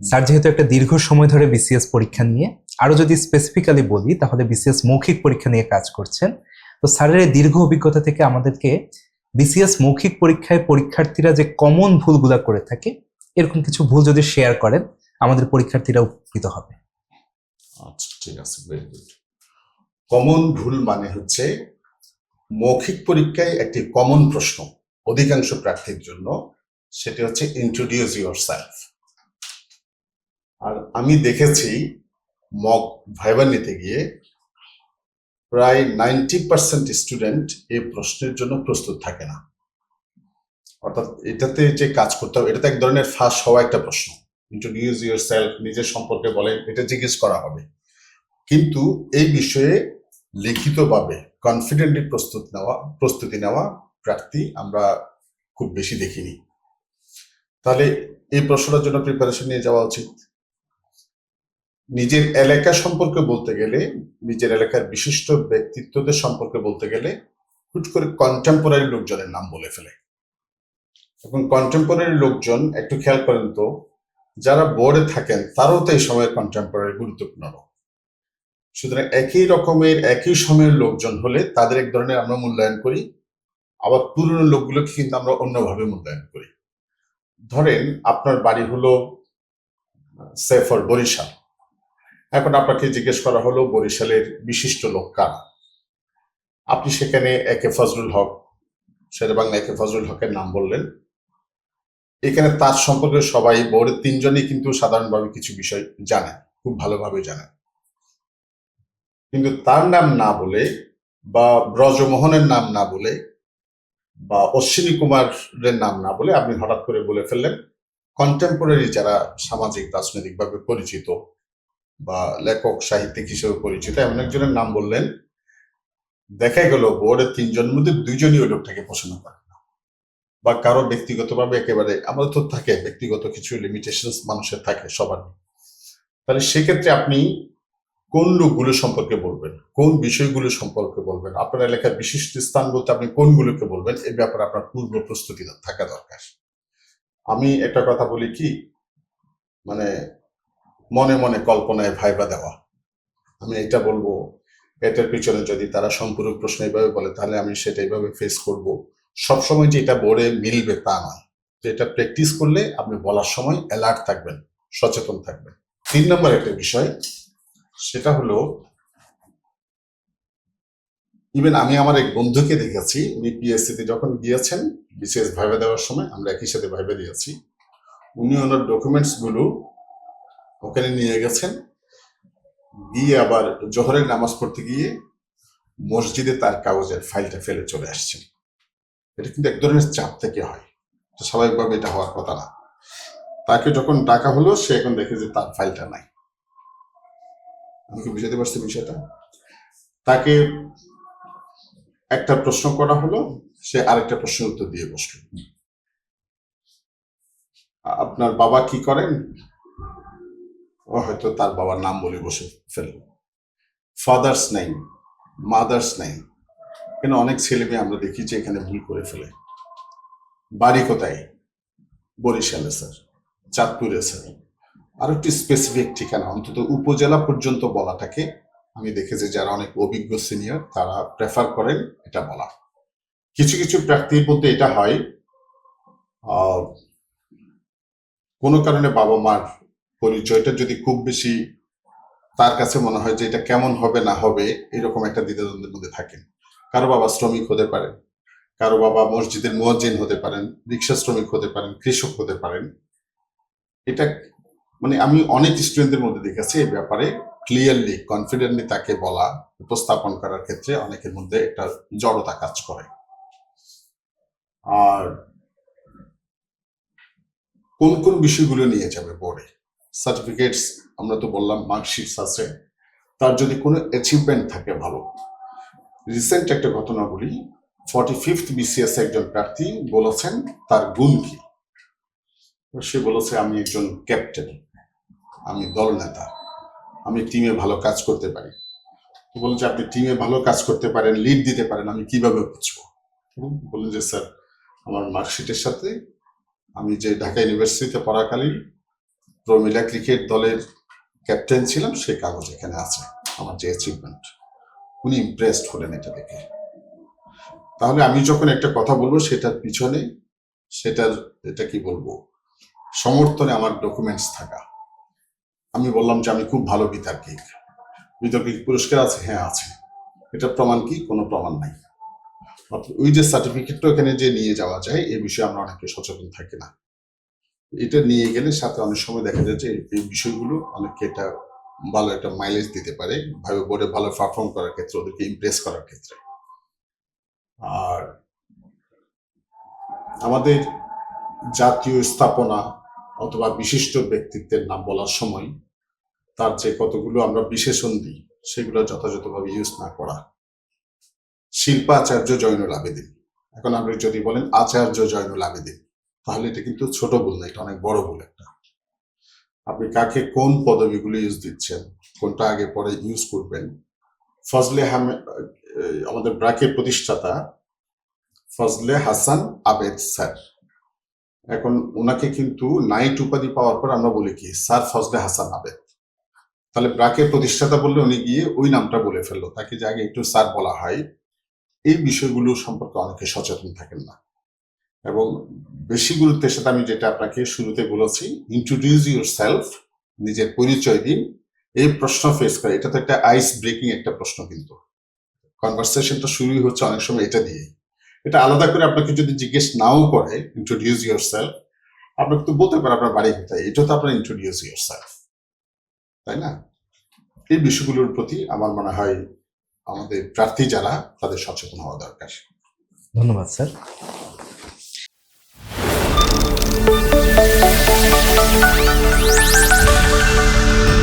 Sir, যেহেতু একটা দীর্ঘ সময় ধরে বিসিএস পরীক্ষা নিয়ে, আরও যদি স্পেসিফিক্যালি বলি, তাহলে বিসিএস মৌখিক পরীক্ষা নিয়ে কাজ করছেন। তো স্যারের এই দীর্ঘ অভিজ্ঞতা থেকে আমাদেরকে বিসিএস মৌখিক পরীক্ষায় পরীক্ষার্থীরা যে কমন ভুলগুলা করে থাকে, এরকম কিছু ভুল যদি শেয়ার করেন, আমাদের পরীক্ষার্থীরা উপকৃত হবে। আচ্ছা ঠিক আছে ভেরি গুড কমন ভুল মানে হচ্ছে মৌখিক পরীক্ষায় একটি কমন প্রশ্ন, অধিকাংশ প্রার্থীর জন্য, সেটি হচ্ছে ইন্ট্রোডিউস ইউর সেলফ আর আমি দেখেছি মক ভাইবা নিতে গিয়ে প্রায় নাইনটি পার্সেন্ট স্টুডেন্ট এই প্রশ্নের জন্য প্রস্তুত থাকে না। অর্থাৎ এটাতে যে কাজ করতে হবে, এটা তো এক ধরনের ফাঁস হওয়া একটা প্রশ্ন। ইন্ট্রোডিউস ইউর সেলফ নিজের সম্পর্কে বলেন, এটা জিজ্ঞেস করা হবে। কিন্তু এই বিষয়ে লিখিতভাবে কনফিডেন্টলি প্রস্তুত নেওয়া, প্রস্তুতি নেওয়া প্রার্থী আমরা খুব বেশি দেখিনি। তাহলে এই প্রশ্নটার জন্য প্রিপারেশন নিয়ে যাওয়া উচিত। নিজের এলাকা সম্পর্কে বলতে গেলে, নিজের এলাকার বিশিষ্ট ব্যক্তিত্বদের সম্পর্কে বলতে গেলে, হুট করে কন্টেম্পোরারি লোকজনের নাম বলে ফেলে। এবং কন্টেম্পোরারি লোকজন, একটু খেয়াল করেন তো, যারা বোর্ডে থাকেন, তারাও তো এই সময়ের কন্টেম্পোরারি গুরুত্বপূর্ণ। সুতরাং একই রকমের, একই সময়ের লোকজন হলে তাদের এক ধরনের আমরা মূল্যায়ন করি, আবার পুরনো লোকগুলোকে কিন্তু আমরা অন্যভাবে মূল্যায়ন করি। ধরেন, আপনার বাড়ি হলো সেফর বরিশাল। এখন আপনাকে জিজ্ঞেস করা হলো, বরিশালের বিশিষ্ট লোক কারা? আপনি সেখানে একে ফজলুল হক শের বাংলা একে ফজলুল হকের নাম বললেন। এখানে তার সম্পর্কে সবাই বোর্ডের তিনজনই কিন্তু সাধারণভাবে কিছু বিষয় জানেন খুব ভালোভাবে জানেন কিন্তু তার নাম না বলে, বা ব্রজমোহনের নাম না বলে, বা অশ্বিনী কুমারের নাম না বলে আপনি হঠাৎ করে বলে ফেললেন। কন্টেম্পোরারি যারা সামাজিক, রাজনৈতিকভাবে পরিচিত বা লেখক, সাহিত্যিক হিসেবে পরিচিত, এমন একজনের নাম বললেন। দেখা গেল বোর্ডের তিনজন, মধ্যে দুইজনই ওই লোকটাকে পছন্দ করেন না। বা কারও ব্যক্তিগতভাবে একেবারে আমাদের তো থাকে, ব্যক্তিগত কিছু লিমিটেশন মানুষের থাকে সবার। তাহলে সেক্ষেত্রে আপনি কোন লোকগুলো সম্পর্কে বলবেন? কোন বিষয়গুলো সম্পর্কে বলবেন? আপনার এলাকার বিশিষ্ট স্থান বলতে আপনি কোনগুলোকে বলবেন? এই ব্যাপারে আপনার পূর্ব প্রস্তুতি থাকা দরকার। আমি একটা কথা বলি কি? মানে মনে মনে কল্পনায় ভাইবা দেওয়া। আমি এটা বলব, এটার পিছনে যদি তারা সম্পূরক প্রশ্ন এইভাবে বলে, তাহলে আমি সেটা এইভাবে ফেস করব। সবসময় যে এটা বোর্ডে মিলবে তা নয়। তো এটা প্র্যাকটিস করলে আপনি বলার সময় অ্যালার্ট থাকবেন, সচেতন থাকবেন। তিন নম্বর একটা বিষয়, সেটা হলো ইভেন আমি আমার এক বন্ধুকে দেখেছি, উনি পিএসসি তে যখন গিয়েছেন বিসিএস ভাইবা দেওয়ার সময়, আমরা একই সাথে ভাইবা দিয়েছি, উনি ওনার ডকুমেন্টসগুলো ওখানে নিয়ে গেছেন। গিয়ে আবার জোহরের নামাজ পড়তে গিয়ে মসজিদে তার কাগজের ফাইলটা ফেলে চলে আসছেন। এটা কিন্তু এক ধরনের চাপ থেকে হয়। তো স্বাভাবিকভাবে এটা হওয়ার কথা না। তাকে যখন ডাকা হলো, সে এখন দেখে যে তার ফাইলটা নাই। আমি কি বুঝাতে পারছি বিষয়টা? তাকে একটা প্রশ্ন করা হলো, সে আরেকটা প্রশ্নের উত্তর দিয়ে বসল। আপনার বাবা কি করেন? হয়তো তার বাবার নাম বলে বসে ফেলল। ফাদার্স নেই মাদার্স নেই কেন অনেক ছেলে মেয়ে আমরা দেখি যে এখানে ভুল করে ফেলে। বাড়ি কোথায়? বরিশালে, স্যার। চাঁদপুরে, স্যার। আর একটি স্পেসিফিক ঠিকানা, অন্তত উপজেলা পর্যন্ত বলাটাকে আমি দেখেছি যারা অনেক অভিজ্ঞ সিনিয়র তারা প্রেফার করেন এটা বলা। কিছু কিছু প্রার্থীর মধ্যে এটা হয় কোনো কারণে বাবা মার পরিচয়টা যদি খুব বেশি তার কাছে মনে হয় যে এটা কেমন হবে না হবে, এরকম একটা দ্বিধাদ্বন্দ্বের মধ্যে থাকেন। কারও বাবা শ্রমিক হতে পারেন, কারও বাবা মসজিদের মুয়াজ্জিন হতে পারেন, রিক্সা শ্রমিক হতে পারেন, কৃষক হতে পারেন। এটা মানে আমি অনেক স্টুডেন্টদের মধ্যে দেখেছি এই ব্যাপারে। ক্লিয়ারলি কনফিডেন্টলি তাকে বলা, উপস্থাপন করার ক্ষেত্রে অনেকের মধ্যে একটা জড়তা কাজ করে। আর কোন কোন বিষয়গুলো নিয়ে যাবে বোর্ডে সার্টিফিকেটস আমরা তো বললাম মার্কশিটস আছে। তার যদি কোনো অ্যাচিভমেন্ট থাকে ভালো। রিসেন্ট একটা ঘটনা বলি ফর্টি ফিফথ বিসিএস একজন প্রার্থী বলেছেন তার গুণ কি? সে বলেছে, আমি একজন ক্যাপ্টেন আমি দলনেতা, আমি টিমে ভালো কাজ করতে পারি। তো বলছে আপনি টিমে ভালো কাজ করতে পারেন লিড দিতে পারেন, আমি কীভাবে বুঝব? এবং বললেন যে, স্যার, আমার মার্কশিটের সাথে আমি যে ঢাকা ইউনিভার্সিটিতে পড়াকালীন প্রমিলা ক্রিকেট দলের ক্যাপ্টেন ছিলাম, সে কাগজ এখানে আছে, আমার যে অ্যাচিভমেন্ট উনি ইমপ্রেসড হলেন এটা দেখে। তাহলে আমি যখন একটা কথা বলব, সেটার পিছনে, সেটার, এটা কি বলব, সমর্থনে আমার ডকুমেন্টস থাকা। আমি বললাম যে আমি খুব ভালো বিতার্কিক। বিতর্কিক পুরস্কার আছে? হ্যাঁ আছে। এটা প্রমাণ কি? কোনো প্রমাণ নাই। ওই যে সার্টিফিকেটটা এখানে যে নিয়ে যাওয়া যায়, এ বিষয়ে আমরা অনেকে সচেতন থাকি না। এটা নিয়ে গেলে সাথে অনেক সময় দেখা যায় যে এই বিষয়গুলো অনেককে এটা ভালো একটা মাইলেজ দিতে পারে, ভাবে বোর্ডে ভালো পারফর্ম করার ক্ষেত্রে, ওদেরকে ইমপ্রেস করার ক্ষেত্রে। আর আমাদের জাতীয় স্থাপনা অথবা বিশিষ্ট ব্যক্তিত্বের নাম বলার সময় তার যে কতগুলো আমরা বিশেষণ দিই, সেগুলো যথাযথভাবে ইউজ না করা। শিল্পাচার্য জয়নুল আবেদিন। এখন আপনি যদি বলেন আচার্য জয়নুল আবেদিন তাহলে এটা কিন্তু ছোট ভুল না, এটা অনেক বড় ভুল একটা। আপনি কাকে কোন পদবিগুলো ইউজ দিচ্ছেন, কোনটা আগে পরে ইউজ করবেন? ফজলে আমাদের ব্রাকের প্রতিষ্ঠাতা ফজলে হাসান আবেদ স্যার। এখন ওনাকে কিন্তু নাইট উপাধি পাওয়ার পর আমরা বলি কি, স্যার ফজলে হাসান আবেদ। তাহলে ব্রাকের প্রতিষ্ঠাতা বললে উনি গিয়ে ওই নামটা বলে ফেলল, তাকে যে আগে একটু স্যার বলা হয়। এই বিষয়গুলো সম্পর্কে অনেকে সচেতন থাকেন না। এবং বেশি গুরুত্বের সাথে আমি যেটা আপনাকে শুরুতে বলেছি ইন্ট্রোডিউস ইউর সেলফ নিজের পরিচয় দিন। এই প্রশ্ন ফেস করে, এটা তো একটা আইস ব্রেকিং একটা প্রশ্ন কিন্তু। কনভারসেশনটা শুরুই হচ্ছে অনেক সময় এটা দিয়ে। এটা আলাদা করে আপনাকে যদি জিজ্ঞেস নাও করে ইন্ট্রোডিউস ইউর সেলফ আপনাকে তো বলতে পারে আপনার বাড়ি কোথায়, এটা তো আপনার ইন্ট্রোডিউস ইউর সেলফ তাই না? এই বিষয়গুলোর প্রতি আমার মনে হয় আমাদের প্রার্থী যারা, তাদের সচেতন হওয়া দরকার। ধন্যবাদ, স্যার। Thank you.